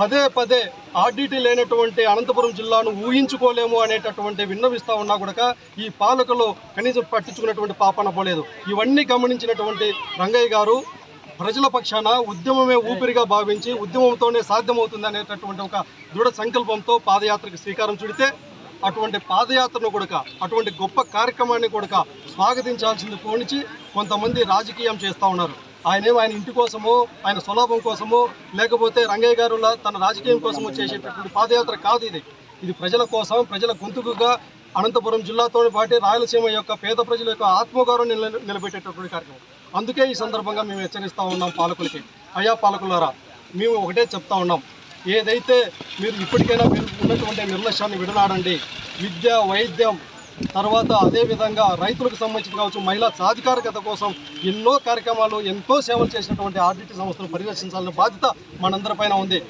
పదే పదే ఆర్డిటీ లేనటువంటి అనంతపురం జిల్లాను ఊహించుకోలేము అనేటటువంటి విన్నవిస్తూ ఉన్నా కూడా ఈ పాలకులు కనీసం పట్టించుకున్నటువంటి పాపన పోలేదు. ఇవన్నీ గమనించినటువంటి రంగయ్య గారు ప్రజల పక్షాన ఉద్యమమే ఊపిరిగా భావించి ఉద్యమంతోనే సాధ్యమవుతుంది అనేటటువంటి ఒక దృఢ సంకల్పంతో పాదయాత్రకు శ్రీకారం చుడితే అటువంటి పాదయాత్రను కూడా అటువంటి గొప్ప కార్యక్రమాన్ని కూడా స్వాగతించాల్సింది పోనిచి కొంతమంది రాజకీయం చేస్తూ ఉన్నారు. ఆయనేమో ఆయన ఇంటి కోసమో ఆయన స్వలాభం కోసమో లేకపోతే రంగయ్య గారు తన రాజకీయం కోసమో చేసేటటువంటి పాదయాత్ర కాదు ఇది. ఇది ప్రజల కోసం ప్రజల గొంతుకుగా అనంతపురం జిల్లాతో పాటు రాయలసీమ యొక్క పేద ప్రజల యొక్క ఆత్మగౌరవం నిల నిలబెట్టేటటువంటి కార్యక్రమం. అందుకే ఈ సందర్భంగా మేము హెచ్చరిస్తూ ఉన్నాం పాలకులకి. అయ్యా పాలకులారా మేము ఒకటే చెప్తా ఉన్నాం. ఏదైతే మీరు ఇప్పటికైనా మీరు ఉన్నటువంటి నిర్లక్ష్యాన్ని విడనాడండి విద్య వైద్యం తర్వాత అదేవిధంగా రైతులకు సంబంధించి కావచ్చు మహిళా సాధికారికత కోసం ఎన్నో కార్యక్రమాలు ఎంతో సేవలు చేసినటువంటి ఆర్డిటీ సంస్థను పరిరక్షించాలనే బాధ్యత మనందరిపైన ఉంది.